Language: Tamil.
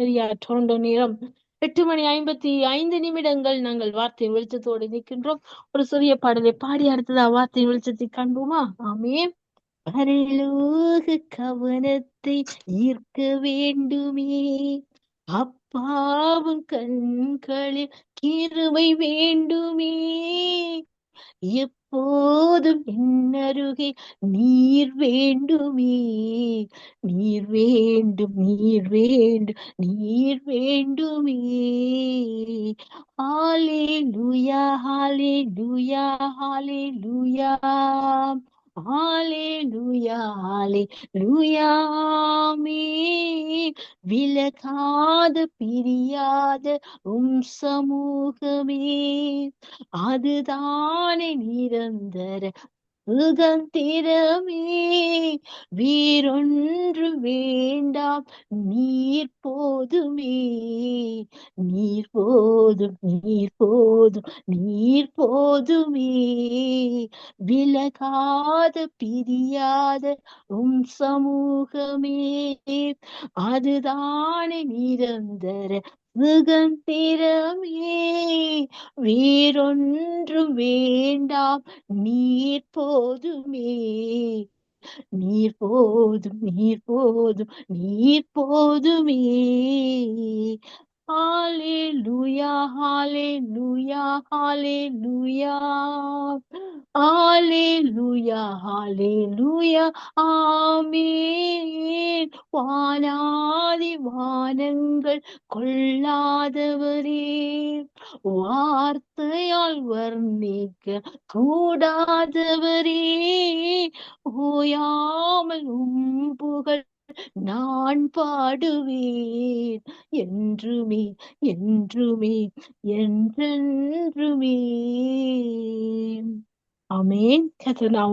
சரியா டொரண்டோ நேரம் எட்டு மணி ஐம்பத்தி ஐந்து நிமிடங்கள் நாங்கள் வார்த்தையின் வெளிச்சத்தோடு நிற்கின்றோம். ஒரு சிறிய பாடலை பாடி அடுத்ததா வார்த்தையின் வெளிச்சத்தை காண்போமா? ஆமே பரலோக கவனத்தை ஈர்க்க வேண்டுமே. அப்பாவும் கண்களில் கிருபை வேண்டுமே. போதும் என்னருகே நீர் வேண்டுமே நீர் வேண்டும் நீர் வேண்டும் நீர் வேண்டுமே ஹாலே லூயா ஹாலே லூயா ஹாலே லூயா ஹாலே லூயா ஆமென் விலகாத பிரியாத உம் சமூகமே. அதுதானே நிரந்தர சுதந்திரமே வேறொன்று வேண்டாம் நீர் போதுமே. நீர் போதும் நீர் போதும் நீர் போதுமே. விலகாத பிரியாத உம் சமூகமே. அதுதானே நிரந்தர முகம் திறமே. வேறொன்றும் வேண்டாம் நீர் போதுமே. நீர் போதும் நீர் போதும் நீர் போதுமே. ஹாலே லூயா ஹாலே லூயா ஹாலே லூயா ஹalleluya ஹalleluya ஆமென் வானாதி வானங்கள் கொள்ளாதவரே வார்த்தையால் வர்ணிக்க கூடாதவரே. ஓயாமல் உம்புகள் நான் பாடுவேன். என்றுமே என்றுமே என்றென்றுமே. አሜን። ከትናው